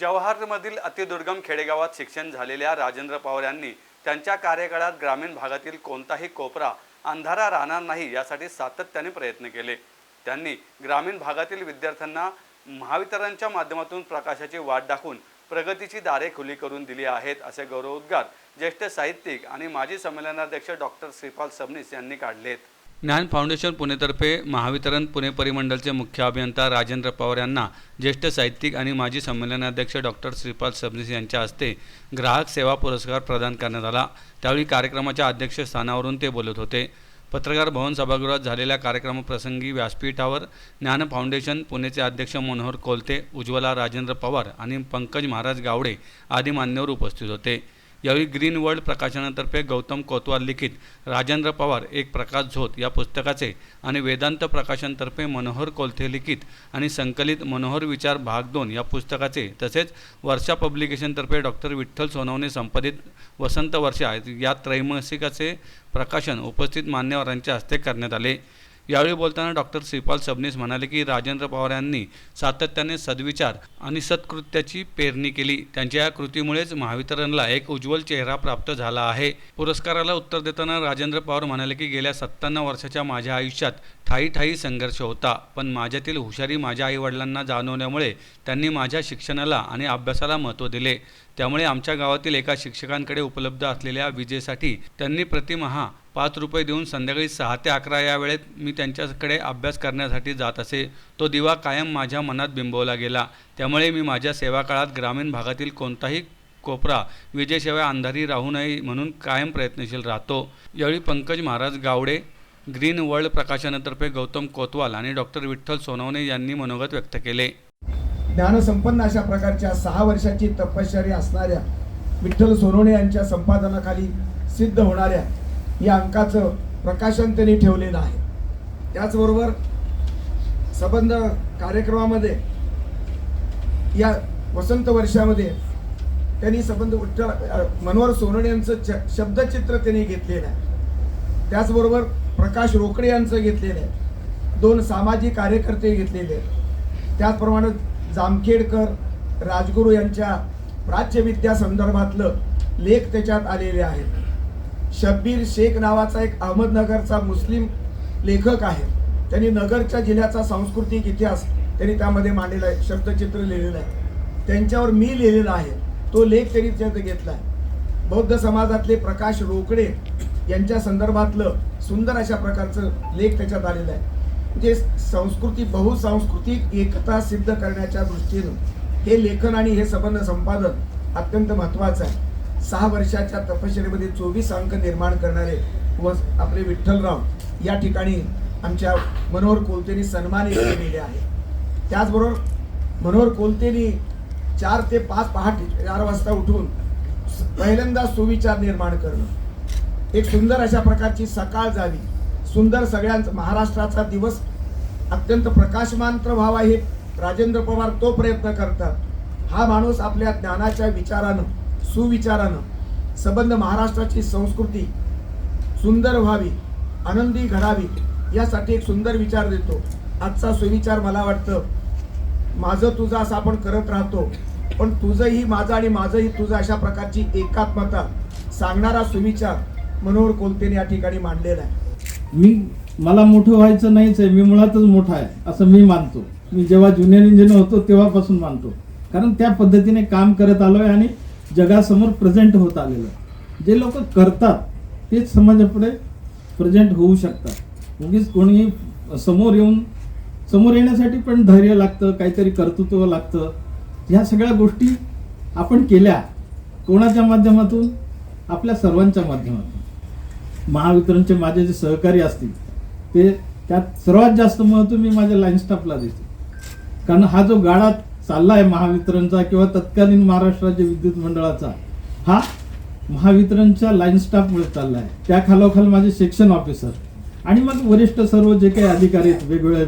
जवाहरमधील अतिदुर्गम खेडेगावात शिक्षण झालेल्या राजेंद्र पवार यांनी त्यांच्या कार्यकाळात ग्रामीण भागातील कोणताही कोपरा अंधारा राहणार नाही यासाठी सातत्याने प्रयत्न केले. त्यांनी ग्रामीण भागातील विद्यार्थ्यांना महावितरणच्या माध्यमातून प्रकाशाची वाट दाखवून प्रगतीची दारे खुली करून दिली आहेत असे गौरवोद्गार ज्येष्ठ साहित्यिक आणि माजी संमेलनाध्यक्ष डॉक्टर श्रीपाल सबनीस यांनी काढलेत. ज्ञान फाउंडेशन पुणेतर्फे महावितरण पुणे परिमंडलचे मुख्य अभियंता राजेंद्र पवार यांना ज्येष्ठ साहित्यिक आणि माजी संमेलनाध्यक्ष डॉक्टर श्रीपाल सबनीस यांच्या हस्ते ग्राहक सेवा पुरस्कार प्रदान करण्यात आला. त्यावेळी कार्यक्रमाच्या अध्यक्षस्थानावरून ते बोलत होते. पत्रकार भवन सभागृहात झालेल्या कार्यक्रमाप्रसंगी व्यासपीठावर ज्ञान फाउंडेशन पुणेचे अध्यक्ष मनोहर कोलते उज्ज्वला राजेंद्र पवार आणि पंकज महाराज गावडे आदी मान्यवर उपस्थित होते. यावेळी ग्रीन वर्ल्ड प्रकाशनातर्फे गौतम कोतवाल लिखित राजेंद्र पवार एक प्रकाश झोत या पुस्तकाचे आणि वेदांत प्रकाशनतर्फे मनोहर कोलथे लिखित आणि संकलित मनोहर विचार भाग दोन या पुस्तकाचे तसेच वर्षा पब्लिकेशनतर्फे डॉक्टर विठ्ठल सोनवणे संपादित वसंत वर्षा या त्रैमासिकाचे प्रकाशन उपस्थित मान्यवरांच्या हस्ते करण्यात आले. यावेळी बोलताना डॉक्टर श्रीपाल सबनीस म्हणाले की राजेंद्र पवार यांनी सातत्याने सद्विचार आणि सत्कृत्याची पेरणी केली. त्यांच्या या कृतीमुळेच महावितरणला एक उज्ज्वल चेहरा प्राप्त झाला आहे. पुरस्काराला उत्तर देताना राजेंद्र पवार म्हणाले की गेल्या सत्त्याण्णव वर्षाच्या माझ्या आयुष्यात ठाई ठाई संघर्ष होता. पण माझ्यातील हुशारी माझ्या आईवडिलांना जाणवल्यामुळे त्यांनी माझ्या शिक्षणाला आणि अभ्यासाला महत्त्व दिले. त्यामुळे आमच्या गावातील एका शिक्षकांकडे उपलब्ध असलेल्या विजेसाठी त्यांनी प्रतिमहा पाच रुपये देऊन संध्याकाळी सहा ते अकरा या वेळेत मी त्यांच्याकडे अभ्यास करण्यासाठी जात असे. तो दिवा कायम माझ्या मनात बिंबवला गेला. त्यामुळे मी माझ्या सेवा काळात ग्रामीण भागातील कोणताही कोपरा विजेशिवाय अंधारी राहू नये म्हणून कायम प्रयत्नशील राहतो. यावेळी पंकज महाराज गावडे ग्रीन वर्ल्ड प्रकाशनातर्फे गौतम कोतवाल आणि डॉक्टर विठ्ठल सोनवणे यांनी मनोगत व्यक्त केले. ज्ञानसंपन्न अशा प्रकारच्या सहा वर्षाची तपश्चर्या असणाऱ्या विठ्ठल सोनवणे यांच्या संपादनाखाली सिद्ध होणाऱ्या या अंकाचं प्रकाशन त्यांनी ठेवलेलं आहे. त्याचबरोबर सबंध कार्यक्रमामध्ये या वसंत वर्षामध्ये त्यांनी संबंध उच्चार मनोहर सोनवणे यांचं च- शब्दचित्र त्यांनी घेतलेलं आहे. त्याचबरोबर प्रकाश रोकडे यांचं घेतलेलं आहे. दोन सामाजिक कार्यकर्ते घेतलेले आहेत. त्याचप्रमाणे जामखेडकर राजगुरू यांच्या प्राच्यविद्या संदर्भातलं लेख त्याच्यात आलेले आहेत शब्बीर शेख नावाचा एक अहमदनगरचा मुस्लिम लेखक आहे. त्यांनी नगरच्या जिल्ह्याचा सांस्कृतिक इतिहास त्यांनी त्यामध्ये मांडलेला आहे शब्दचित्र लिहिलेलं आहे. त्यांच्यावर मी लिहिलेला आहे. तो लेख त्यांनी त्यात घेतला आहे. बौद्ध समाजातले प्रकाश रोकडे यांच्या संदर्भातलं सुंदर अशा प्रकारचं लेख त्याच्यात आलेलं आहे. म्हणजे संस्कृती बहुसांस्कृतिक एकता सिद्ध करण्याच्या दृष्टीनं हे लेखन आणि हे संबंध संपादन अत्यंत महत्त्वाचं आहे. सहा वर्षाच्या तपश्चर्येमध्ये चोवीस अंक निर्माण करणारे व आपले विठ्ठलराव या ठिकाणी आमच्या मनोहर कोलतेनी सन्मानित केलेले आहे. त्याचबरोबर मनोहर कोलतेनी चार ते पाच पहाटे चार वाजता उठून पहिल्यांदा सुविचार निर्माण करणं. एक सुंदर अशा प्रकारची सकाळ जावी सुंदर सगळ्यांचा महाराष्ट्राचा दिवस अत्यंत प्रकाशमांत्र व्हावा हे राजेंद्र पवार तो प्रयत्न करतात. हा माणूस आपल्या ज्ञानाच्या विचारानं सुविचारानं सबंध महाराष्ट्राची संस्कृती सुंदर व्हावी आनंदी घडावी यासाठी एक सुंदर विचार देतो. आजचा सुविचार मला वाटतं माझं तुझं असं आपण करत राहतो पण तुझंही माझं आणि माझंही तुझं अशा प्रकारची एकात्मता सांगणारा सुविचार मनोहर कोलतेने या ठिकाणी मांडलेला आहे. मी मला मोठं व्हायचं नाहीच आहे मी मुळातच मोठा आहे असं मी मानतो. मी जेव्हा ज्युनियर इंजिनियर होतो तेव्हापासून मानतो. कारण त्या पद्धतीने काम करत आलो आहे आणि जगासमोर प्रेझेंट होत आलेलं. आहे. जे लोक करतात तेच समाजापुढे प्रेझेंट होऊ शकतात. उगीच कोणी समोर येऊन समोर येण्यासाठी पण धैर्य लागतं काहीतरी कर्तृत्व लागतं. ह्या सगळ्या गोष्टी आपण केल्या कोणाच्या माध्यमातून? आपल्या सर्वांच्या माध्यमातून. महावितरणचे माझे जे सहकारी असतील ते त्यात सर्वात जास्त महत्त्व मी माझ्या लाईन स्टाफला देतो. कारण हा जो गाडा चालला आहे महावितरणचा किंवा तत्कालीन महाराष्ट्र राज्य विद्युत मंडळाचा. हा महावितरणच्या लाईन स्टाफमुळे चालला आहे त्या खालोखाल माझे सेक्शन ऑफिसर आणि मग वरिष्ठ सर्व जे काही अधिकारी आहेत वेगवेगळ्या